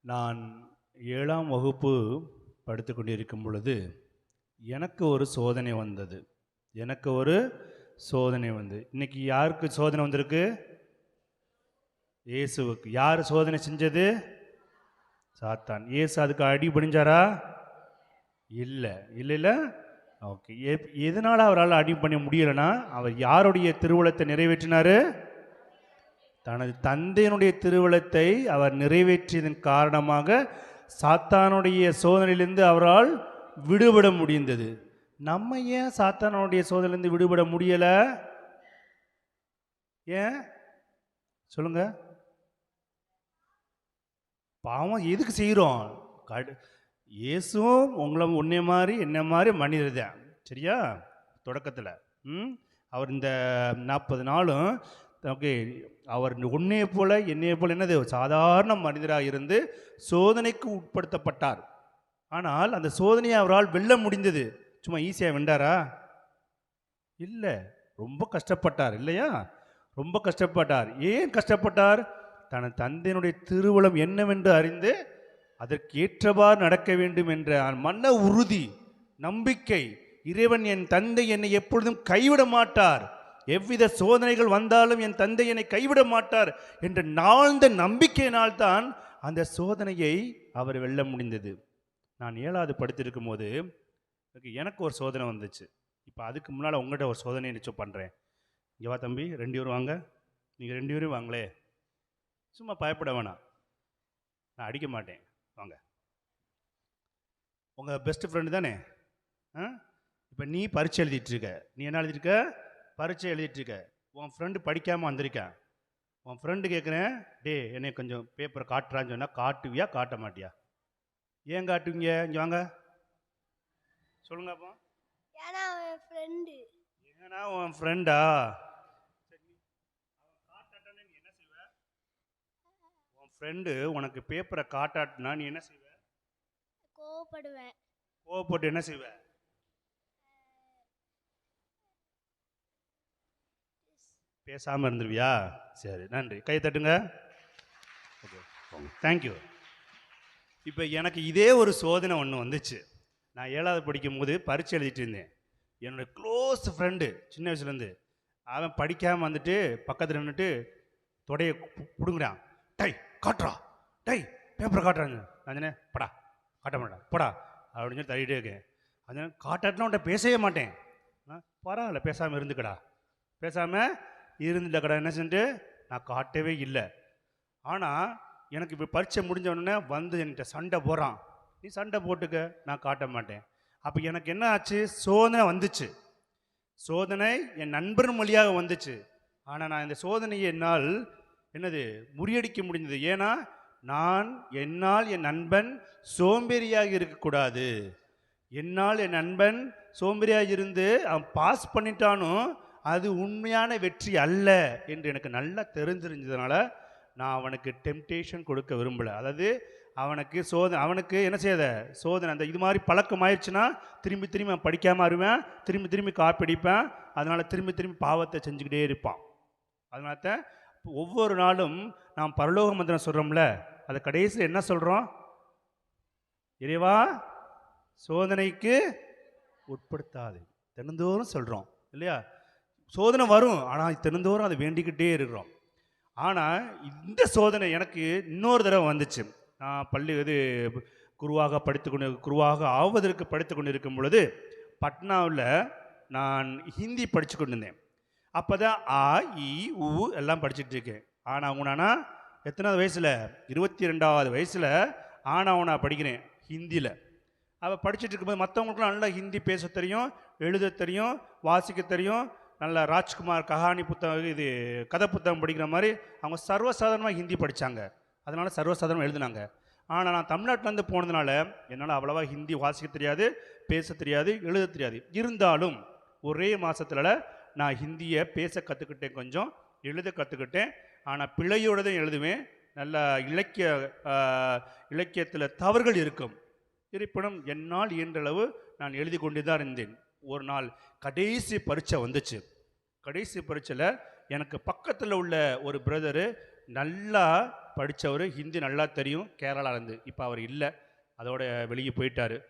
நான் ஏழாம் வகுப்பு படித்து கொண்டிருக்கும் பொழுது எனக்கு ஒரு சோதனை வந்தது. எனக்கு ஒரு சோதனை வந்து இன்னைக்கு யாருக்கு சோதனை வந்திருக்கு? இயேசுவுக்கு. யார் சோதனை செஞ்சது? சாத்தான். இயேசு அதுக்கு அடி பணிஞ்சாரா இல்லை. இல்லை இல்லை. ஓகே. எதனால் அவரால் அடி பண்ண முடியலைன்னா அவர் யாருடைய திருவுளத்தை நிறைவேற்றினாரு? தனது தந்தையினுடைய திருவிழத்தை அவர் நிறைவேற்றியதன் காரணமாக சாத்தானுடைய சோதனையிலிருந்து அவரால் விடுபட முடிந்தது. நம்ம ஏன் சாத்தானுடைய சோதனையிலிருந்து விடுபட முடியலை? ஏன்? சொல்லுங்க. பாவம் எதுக்கு செய்கிறோம் கடு இயேசும் உங்களை உன்னை மாதிரி என்ன மாதிரி மனிதர் தான் சரியா? தொடக்கத்தில். ம்? அவர் இந்த நாற்பது நாளும் ஓகே அவர் உன்னே போல என்னையை போல என்னது சாதாரண மனிதராக இருந்து சோதனைக்கு உட்படுத்தப்பட்டார். ஆனால் அந்த சோதனையை அவரால் வெல்ல முடிந்தது. சும்மா ஈஸியாக வெண்டாரா இல்லை ரொம்ப கஷ்டப்பட்டார் இல்லையா? ரொம்ப கஷ்டப்பட்டார். ஏன் கஷ்டப்பட்டார்? தனது தந்தையினுடைய திருவளம் என்னவென்று அறிந்து அதற்கு ஏற்றவாறு நடக்க வேண்டும் என்ற மன உறுதி நம்பிக்கை இறைவன் என் தந்தை என்னை எப்பொழுதும் கைவிட மாட்டார். எவ்வித சோதனைகள் வந்தாலும் என் தந்தை என்னை கைவிட மாட்டார் என்ற நாழ்ந்த நம்பிக்கையினால் தான் அந்த சோதனையை அவர் வெல்ல முடிந்தது. நான் ஏழாவது படுத்திருக்கும் போது எனக்கு- ஒரு சோதனை வந்துச்சு. இப்போ அதுக்கு முன்னால் உங்கள்கிட்ட ஒரு சோதனை நிச்சயம் பண்ணுறேன் இங்கே வா தம்பி ரெண்டு பேரும் வாங்க. நீங்கள் ரெண்டு பேரும் வாங்களே. சும்மா பயப்பட வேணாம். நான் அடிக்க மாட்டேன். வாங்க. உங்கள் பெஸ்ட் ஃப்ரெண்டு தானே? ஆ? இப்போ நீ பரீட்சை எழுதிட்டுருக்க நீ என்ன எழுதியிருக்க பரீட்சை எழுதிட்டு இருக்க உன் ஃப்ரெண்டு படிக்காமல் வந்திருக்கான் உன் ஃப்ரெண்டு கேட்குறேன் டே என்னை கொஞ்சம் பேப்பர் காட்டுறான்னு சொன்னால் காட்டுவியா காட்ட மாட்டியா? ஏன் காட்டுவீங்க? இங்கே வாங்க. சொல்லுங்க அப்போ. ஏன்னா அவன் ஃப்ரெண்டு ஏன்னா உன் ஃப்ரெண்டா என்ன செய்வ? உன் ஃப்ரெண்டு உனக்கு பேப்பரை காட்டாட்டினா நீ என்ன செய்வ? கோவப்படுவேன். கோவப்பட்டு என்ன செய்வ? பேசாமல் இருந்துருவியா? சரி நன்றி. கை தட்டுங்க. ஓகே தேங்க்யூ இப்போ எனக்கு இதே ஒரு சோதனை ஒன்று வந்துச்சு. நான் ஏழாவது படிக்கும் போது பரீட்சை எழுதிட்டு இருந்தேன். என்னோட க்ளோஸ் ஃப்ரெண்டு சின்ன வயசுலேருந்து அவன் படிக்காமல் வந்துட்டு பக்கத்தில் நின்றுட்டு தொடையை பிடுங்குறான். டை காட்டுறா. டை பேப்பரை காட்டுறாங்க நான் படா காட்ட மாட்டேன் போடா அப்படின்னு சொல்லி தள்ளிட்டே இருக்கேன். அதனால காட்டாட்டினா உன்ட்ட பேசவே மாட்டேன். பரவாயில்ல பேசாமல் இருந்துக்கடா. பேசாமல் இருந்துட்டக்கடா என்ன செஞ்சு? நான் காட்டவே இல்லை. ஆனால் எனக்கு இப்போ பரீட்சை முடிஞ்ச உடனே வந்து என்கிட்ட சண்டை போகிறான் நீ சண்டை போட்டுக்க நான் காட்ட மாட்டேன். அப்போ எனக்கு என்ன ஆச்சு? சோதனை வந்துச்சு. சோதனை என் நண்பர் மொழியாக வந்துச்சு. ஆனால் நான் இந்த சோதனையை என்னால் என்னது முறியடிக்க முடிந்தது. ஏன்னா நான் என்னால் என் நண்பன் சோம்பேறியாக இருக்கக்கூடாது. என்னால் என் நண்பன் சோம்பேறியாக இருந்து அவன் பாஸ் பண்ணிட்டானும் அது உண்மையான வெற்றி அல்ல என்று எனக்கு நல்லா தெரிஞ்சிருந்ததுனால நான் அவனுக்கு டெம்டேஷன் கொடுக்க விரும்பலை. அதாவது அவனுக்கு சோதனை அவனுக்கு என்ன செய்யாத சோதனை அந்த இது மாதிரி பழக்கம் ஆயிடுச்சுன்னா திரும்பி திரும்பி அவன் படிக்காமல் அறிவேன் திரும்பி திரும்பி காப்பிடிப்பேன் அதனால் திரும்பி திரும்பி பாவத்தை செஞ்சுக்கிட்டே இருப்பான். அதனால தான் ஒவ்வொரு நாளும் நாம் பரலோக மந்திரம் சொல்கிறோம்ல அதை கடைசியில் என்ன சொல்கிறோம் இறைவா சோதனைக்கு உட்படுத்தாது. தினந்தோறும் சொல்கிறோம் இல்லையா? சோதனை வரும். ஆனால் தினந்தோறும் அதை வேண்டிக்கிட்டே இருக்கிறோம். ஆனால் இந்த சோதனை எனக்கு இன்னொரு தடவை வந்துச்சு. நான் பள்ளி இது குருவாக படித்து கொண்டு குருவாக ஆவதற்கு படித்து கொண்டு இருக்கும் பொழுது பட்னாவில் நான் ஹிந்தி படித்து கொண்டு இருந்தேன் அப்போ தான் ஆ இ உ எல்லாம் படிச்சுட்டு இருக்கேன். ஆனால் உனானா எத்தனாவது வயசில்? இருபத்தி ரெண்டாவது வயசில் ஆனா உனா படிக்கிறேன் ஹிந்தியில். அவள் படிச்சுட்டு இருக்கும்போது மற்றவங்களுக்குலாம் நல்லா ஹிந்தி பேச தெரியும் எழுத தெரியும் வாசிக்க தெரியும் நல்லா ராஜ்குமார் கஹானி புத்தகம் இது கதை புத்தகம் படிக்கிற மாதிரி அவங்க சர்வசாதாரணமாக ஹிந்தி படித்தாங்க அதனால் சர்வசாதாரணமாக எழுதுனாங்க. ஆனால் நான் தமிழ்நாட்டிலேருந்து போனதுனால என்னால் அவ்வளோவா ஹிந்தி வாசிக்க தெரியாது பேச தெரியாது எழுத தெரியாது. இருந்தாலும் ஒரே மாதத்தில் நான் ஹிந்தியை பேச கற்றுக்கிட்டேன் கொஞ்சம் எழுத கற்றுக்கிட்டேன் ஆனால் பிழையோடு தான் எழுதுவேன். நல்ல இலக்கிய இலக்கியத்தில் தவறுகள் இருக்கும். இருப்பினும் என்னால் இயன்றளவு நான் எழுதி கொண்டு தான் இருந்தேன். ஒரு நாள் கடைசி பரீட்சை வந்துச்சு. கடைசி பரீட்சையில் எனக்கு பக்கத்தில் உள்ள ஒரு பிரதரு நல்லா படித்தவர் ஹிந்தி நல்லா தெரியும் கேரளாலேருந்து இப்போ அவர் இல்லை. அதோட வெளியே போயிட்டார்.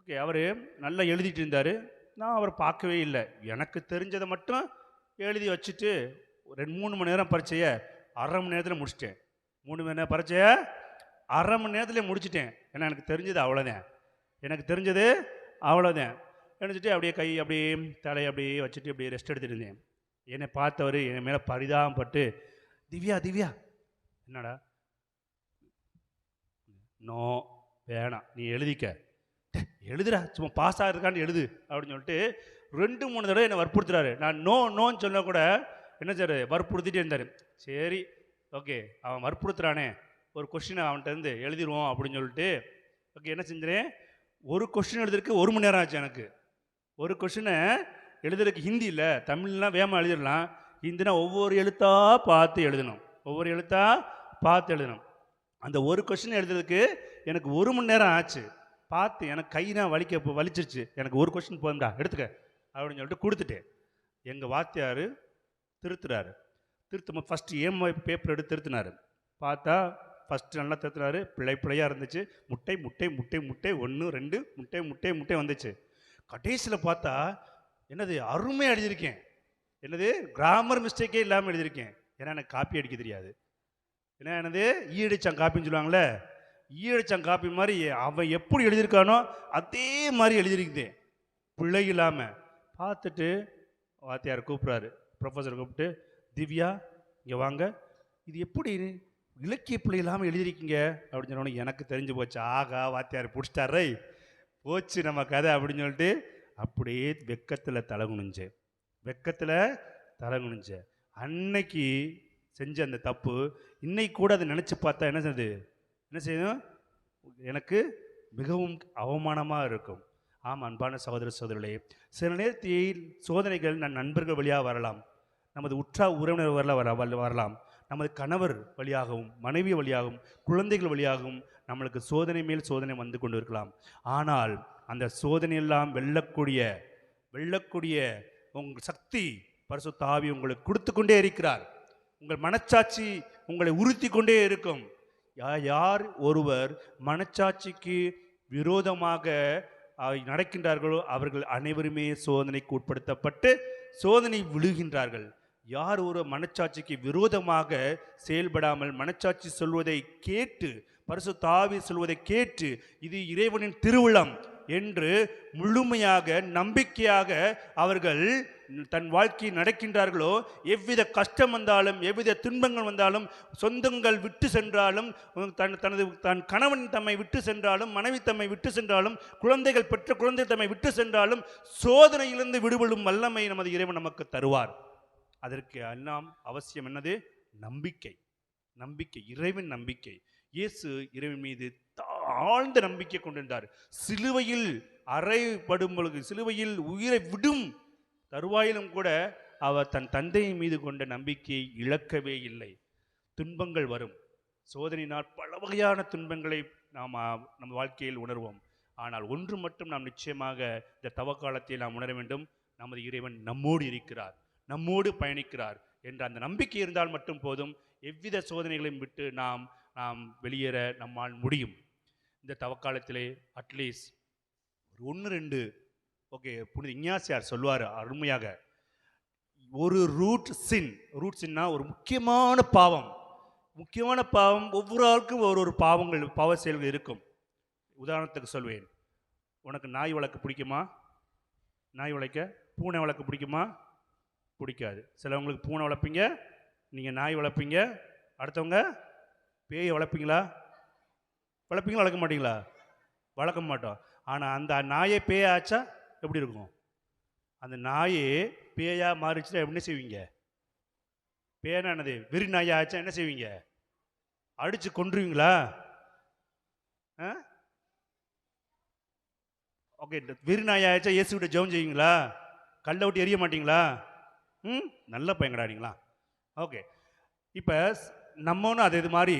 ஓகே அவர் நல்லா எழுதிட்டு இருந்தார். நான் அவர் பார்க்கவே இல்லை. எனக்கு தெரிஞ்சதை மட்டும் எழுதி வச்சுட்டு ரெண்டு மூணு மணி நேரம் பரீட்சையை அரை மணி நேரத்தில் முடிச்சிட்டேன். மூணு மணி நேரம் பரீட்சையை அரை மணி நேரத்தில் முடிச்சிட்டேன். ஏன்னா எனக்கு தெரிஞ்சது அவ்வளோதான் எனக்கு தெரிஞ்சது அவ்வளோதான் நினச்சிட்டு அப்படியே கை அப்படியே தலையை அப்படியே வச்சுட்டு அப்படியே ரெஸ்ட் எடுத்துகிட்டு இருந்தேன். என்னை பார்த்தவர் என் மேலே பரிதாபப்பட்டு திவ்யா திவ்யா. என்னடா? நோ வேணாம் நீ எழுதிக்க. எழுதுடா சும்மா பாஸ் ஆகிறதுக்கான்னு எழுது அப்படின்னு சொல்லிட்டு ரெண்டு மூணு தடவை என்னை வற்புறுத்துறாரு. நான் நோ நோன்னு சொன்ன கூட என்ன சார் வற்புறுத்திட்டே இருந்தார். சரி ஓகே அவன் வற்புறுத்துறானே ஒரு கொஷினை அவன்கிட்டருந்து எழுதிடுவோம் அப்படின்னு சொல்லிட்டு ஓகே என்ன செஞ்சேன்? ஒரு கொஷின் எழுதுறதுக்கு ஒரு மணி நேரம் ஆச்சு எனக்கு. ஒரு கொஷினை எழுதுறதுக்கு ஹிந்தி இல்லை தமிழ்லாம் வேகமாக எழுதிடலாம். ஹிந்தினா ஒவ்வொரு எழுத்தாக பார்த்து எழுதணும். ஒவ்வொரு எழுத்தாக பார்த்து எழுதணும். அந்த ஒரு கொஷின் எழுதுறதுக்கு எனக்கு ஒரு மணி நேரம் ஆச்சு. பார்த்து எனக்கு கைனா வலிக்க வலிச்சிருச்சு. எனக்கு ஒரு கொஷின் போதும்டா எடுத்துக்க அப்படின்னு சொல்லிட்டு கொடுத்துட்டேன். எங்கள் வாத்தியார் திருத்துறாரு. திருத்தும் ஃபஸ்ட்டு ஏம் பேப்பர் எடுத்து திருத்தினார். பார்த்தா ஃபஸ்ட்டு நல்லா திருத்துனாரு பிள்ளை பிள்ளையாக இருந்துச்சு. முட்டை முட்டை முட்டை முட்டை ஒன்று ரெண்டு முட்டை முட்டை முட்டை வந்துச்சு. கடைசியில் பார்த்தா என்னது அருமையாக எழுதியிருக்கேன். என்னது கிராமர் மிஸ்டேக்கே இல்லாமல் எழுதியிருக்கேன். ஏன்னா எனக்கு காப்பி அடிக்க தெரியாது. ஏன்னா என்னது ஈடிச்சான் காப்பின்னு சொல்லுவாங்களே ஈயடிச்சான் காப்பி மாதிரி அவன் எப்படி எழுதியிருக்கானோ அதே மாதிரி எழுதியிருக்குது. பிழை இல்லாமல் பார்த்துட்டு வாத்தியார் கூப்பிட்றாரு. ப்ரொஃபஸர் கூப்பிட்டு திவ்யா இங்கே வாங்க. இது எப்படி இலக்கிய பிள்ளை இல்லாமல் எழுதியிருக்கீங்க? அப்படின்னு சொன்னோன்னே எனக்கு தெரிஞ்சு போச்சு. ஆகா வாத்தியார் பிடிச்சிட்டாரை. போச்சு நம்ம கதை அப்படின்னு சொல்லிட்டு அப்படியே வெக்கத்தில் தலை வெக்கத்தில் தலை அன்னைக்கு செஞ்ச அந்த தப்பு இன்னைக்கு கூட அதை நினச்சி பார்த்தா என்ன செய்யுது? என்ன செய்யணும் எனக்கு மிகவும் அவமானமாக இருக்கும். ஆம் அன்பான சகோதர சகோதரர்களே சில நேரத்தில் சோதனைகள் நம் நண்பர்கள் வழியாக வரலாம். நமது உற்றா உறவினர் வரல வர வரலாம். நமது கணவர் வழியாகவும் மனைவி வழியாகவும் குழந்தைகள் வழியாகவும் நம்மளுக்கு சோதனை மேல் சோதனை வந்து கொண்டு இருக்கலாம் ஆனால் அந்த சோதனையெல்லாம் வெல்லக்கூடிய வெல்லக்கூடிய உங்கள் சக்தி பரிசு தாவி உங்களுக்கு கொடுத்து கொண்டே இருக்கிறார். உங்கள் மனச்சாட்சி உங்களை உறுத்தி கொண்டே இருக்கும். யா- யார் ஒருவர் மனச்சாட்சிக்கு விரோதமாக நடக்கின்றார்களோ அவர்கள் அனைவருமே சோதனைக்கு உட்படுத்தப்பட்டு சோதனை விழுகின்றார்கள். யார் ஒரு மனச்சாட்சிக்கு விரோதமாக செயல்படாமல் மனச்சாட்சி சொல்வதை கேட்டு பரிசு தாவி சொல்வதை கேட்டு இது இறைவனின் திருவிழம் என்று முழுமையாக நம்பிக்கையாக அவர்கள் தன் வாழ்க்கையை நடக்கின்றார்களோ எவ்வித கஷ்டம் வந்தாலும் எவ்வித துன்பங்கள் வந்தாலும் சொந்தங்கள் விட்டு சென்றாலும் தன் தனது தன் கணவன் தம்மை விட்டு சென்றாலும் மனைவி தம்மை விட்டு சென்றாலும் குழந்தைகள் பெற்ற குழந்தை தம்மை விட்டு சென்றாலும் சோதனையிலிருந்து விடுபடும் வல்லமை நமது இறைவன் நமக்கு தருவார். அதற்கு எல்லாம் அவசியம் என்னது? நம்பிக்கை. நம்பிக்கை இறைவன் நம்பிக்கை. இயேசு இறைவன் மீது ஆழ்ந்த நம்பிக்கை கொண்டிருந்தார். சிலுவையில் அறைப்படும் பொழுது சிலுவையில் உயிரை விடும் தருவாயிலும் கூட அவர் தன் தந்தையின் மீது கொண்ட நம்பிக்கையை இழக்கவே இல்லை. துன்பங்கள் வரும். சோதனையினால் பல வகையான துன்பங்களை நாம் நம் வாழ்க்கையில் உணர்வோம். ஆனால் ஒன்று மட்டும் நாம் நிச்சயமாக இந்த தவக்காலத்தில் நாம் உணர வேண்டும். நமது இறைவன் நம்மோடு இருக்கிறார். நம்மோடு பயணிக்கிறார் என்ற அந்த நம்பிக்கை இருந்தால் மட்டும் போதும். எவ்வித சோதனைகளையும் விட்டு நாம் நாம் வெளியேற நம்மால் முடியும். இந்த தவக்காலத்திலே அட்லீஸ்ட் ஒரு ஒன்று ரெண்டு ஓகே புனித இஞ்ஞாசியார் சொல்லுவார் அருமையாக. ஒரு ரூட் சின் ரூட் சின்னா ஒரு முக்கியமான பாவம். முக்கியமான பாவம் ஒவ்வொரு ஆளுக்கும் ஒரு ஒரு பாவங்கள் பாவ செயல்கள் இருக்கும். உதாரணத்துக்கு சொல்வேன். உனக்கு நாய் வளர்க்க பிடிக்குமா? நாய் வளர்க்க பூனை வளர்க்க பிடிக்குமா? பிடிக்காது. சிலவங்களுக்கு பூனை வளர்ப்பீங்க நீங்கள் நாய் வளர்ப்பீங்க அடுத்தவங்க பேயை வளர்ப்பீங்களா? வளர்ப்பீங்களா வளர்க்க மாட்டீங்களா? வளர்க்க மாட்டோம். ஆனால் அந்த நாயை பேயா ஆச்சா எப்படி இருக்கும்? அந்த நாயே பேயாக மாறிச்சுன்னா என்ன செய்வீங்க? பேனா என்னது? வெறி நாயா ஆச்சா என்ன செய்வீங்க? அடித்து கொன்றுவீங்களா? ஆ? ஓகே வெறி நாயா ஆச்சா இயேசு விட்டு ஜெபம் செய்வீங்களா? கல்லை விட்டு எரிய மாட்டீங்களா? ம்? நல்ல பையங்கடா நீங்களா? ஓகே. இப்போ நம்மளும் அது இது மாதிரி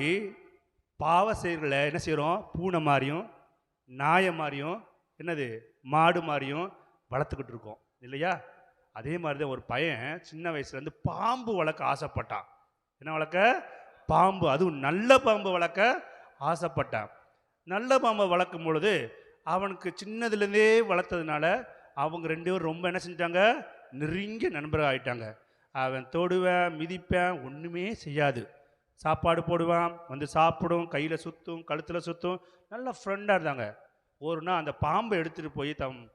பாவ செயல்களை என்ன செய்கிறோம் பூனை மாதிரியும் நாயை மாதிரியும் என்னது மாடு மாதிரியும் வளர்த்துக்கிட்டு இருக்கோம். இல்லையா? அதே மாதிரி தான் ஒரு பையன் சின்ன வயசுலேருந்து பாம்பு வளர்க்க ஆசைப்பட்டான். என்ன வளர்க்க? பாம்பு. அதுவும் நல்ல பாம்பு வளர்க்க ஆசைப்பட்டான். நல்ல பாம்பை வளர்க்கும் பொழுது அவனுக்கு சின்னதுலேருந்தே வளர்த்ததுனால அவங்க ரெண்டு பேரும் ரொம்ப என்ன செஞ்சிட்டாங்க? நெருங்கிய நண்பர்கள் ஆகிட்டாங்க அவன் தொடுவேன் மிதிப்பேன் ஒன்றுமே செய்யாது. சாப்பாடு போடுவான் வந்து சாப்பிடும் கையில் சுற்றும் கழுத்தில் சுற்றும் நல்ல ஃப்ரெண்டாக இருந்தாங்க. ஒரு நாள் அந்த பாம்பை எடுத்துகிட்டு போய் தம்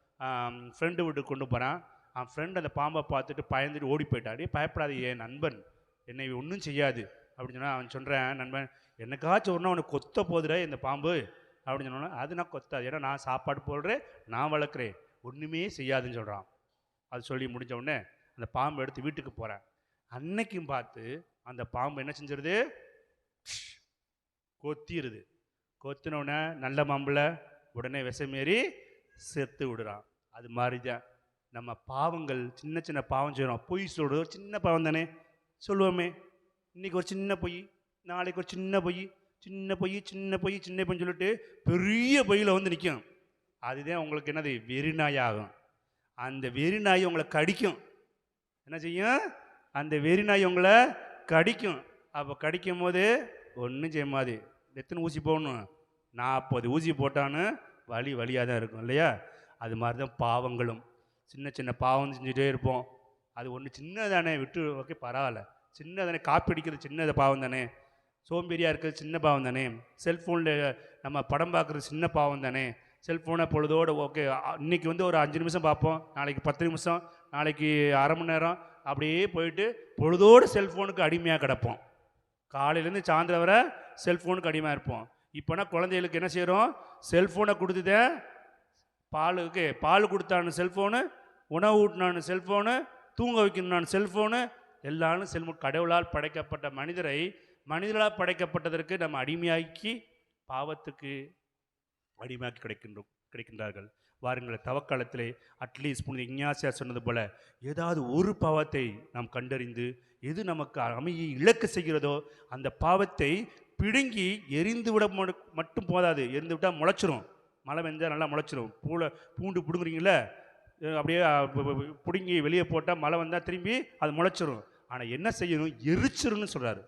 ஃப்ரெண்டு வீட்டுக்கு கொண்டு போகிறான் அவன் ஃப்ரெண்ட் அந்த பாம்பை பார்த்துட்டு பயந்துட்டு ஓடி போயிட்டாடி பயப்படாது என் நண்பன். என்னை ஒன்றும் செய்யாது. அப்படின்னு சொன்னால் அவன் சொல்கிறேன் நண்பன் என்னைக்காச்சும் ஒரு நாள் உனக்கு கொத்த போதுடா இந்த பாம்பு. அப்படின்னு சொன்னோன்னா அது நான் கொத்தாது. ஏன்னா நான் சாப்பாடு போடுறேன் நான் வளர்க்குறேன். ஒன்றுமே செய்யாதுன்னு சொல்கிறான் அது சொல்லி முடிஞ்ச உடனே அந்த பாம்பை எடுத்து வீட்டுக்கு போகிறேன் அன்னைக்கும் பார்த்து அந்த பாம்பு என்ன செஞ்சிருது? கொத்திடுது கொத்தினோடனே நல்ல மாம்பில் உடனே விஷமேறி செத்து விடுறான். அது மாதிரி தான் நம்ம பாவங்கள் சின்ன சின்ன பாவம் செய்கிறோம் பொய் சொல்கிறது ஒரு சின்ன பாவம் தானே? சொல்லுவோமே. இன்றைக்கி ஒரு சின்ன பொய் நாளைக்கு ஒரு சின்ன பொய் சின்ன பொய் சின்ன பொய் சின்ன பொய்ன்னு சொல்லிட்டு பெரிய பொய்யில் வந்து நிற்கும் அதுதான் உங்களுக்கு என்னது? வெறிநாயாகும் அந்த வெறிநாய் உங்களை கடிக்கும். என்ன செய்யும்? அந்த வெறிநாய் உங்களை கடிக்கும். அப்போ கடிக்கும் போது ஒன்றும் செய்ய மாதிரி எத்தனை ஊசி போடணும்? நாற்பது ஊசி போட்டான்னு வலி வழியாக தான் இருக்கும் இல்லையா? அது மாதிரி தான் பாவங்களும். சின்ன சின்ன பாவம் செஞ்சுட்டே இருப்போம். அது ஒன்று சின்னதானே விட்டு ஓகே பரவாயில்ல. சின்னதானே காப்பி அடிக்கிறது சின்ன பாவம் தானே. சோம்பேறியாக இருக்கிறது சின்ன பாவம் தானே. செல்ஃபோனில் நம்ம படம் பார்க்குறது சின்ன பாவம் தானே. செல்ஃபோனை பொழுதோடு ஓகே இன்றைக்கி வந்து ஒரு அஞ்சு நிமிஷம் பார்ப்போம். நாளைக்கு பத்து நிமிஷம் நாளைக்கு அரை மணி நேரம். அப்படியே போயிட்டு பொழுதோடு செல்ஃபோனுக்கு அடிமையாக கிடப்போம். காலையிலேருந்து சாயந்தரம் வரை செல்ஃபோனுக்கு அடிமையாக இருப்போம். இப்போனா குழந்தைகளுக்கு என்ன செய்கிறோம் செல்ஃபோனை கொடுத்துதே பாலுக்கு பால் கொடுத்தான்னு செல்ஃபோனு உணவு ஊட்டினான்னு செல்ஃபோனு தூங்க வைக்கணும்னு செல்ஃபோனு எல்லாரும் செல்ஃபோன் கடவுளால் படைக்கப்பட்ட மனிதரை மனிதர்களால் படைக்கப்பட்டதற்கு நம்ம அடிமையாக்கி பாவத்துக்கு அடிமையாக கிடைக்கின்றோம் கிடைக்கின்றார்கள். வாருங்கள் தவக்காலத்திலே அட்லீஸ்ட் புனித இஞ்ஞாசியார் சொன்னது போல ஏதாவது ஒரு பாவத்தை நாம் கண்டறிந்து எது நமக்கு அமையை இழக்க செய்கிறதோ அந்த பாவத்தை பிடுங்கி எரிந்து விட மட்டும் போதாது. எரிந்து விட்டால் முளைச்சிரும். மழை வெந்தால் நல்லா முளைச்சிரும். பூளை பூண்டு பிடுங்குறீங்களே அப்படியே பிடுங்கி வெளியே போட்டால் மழை வந்தால் திரும்பி அது முளைச்சிரும். ஆனால் என்ன செய்யணும்? எரிச்சிரும்னு சொல்கிறாரு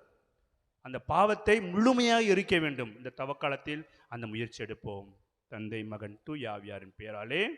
அந்த பாவத்தை முழுமையாக எரிக்க வேண்டும். இந்த தவக்காலத்தில் அந்த முயற்சி எடுப்போம். தந்தை மகன் தூயாவியாரின் பெயராலே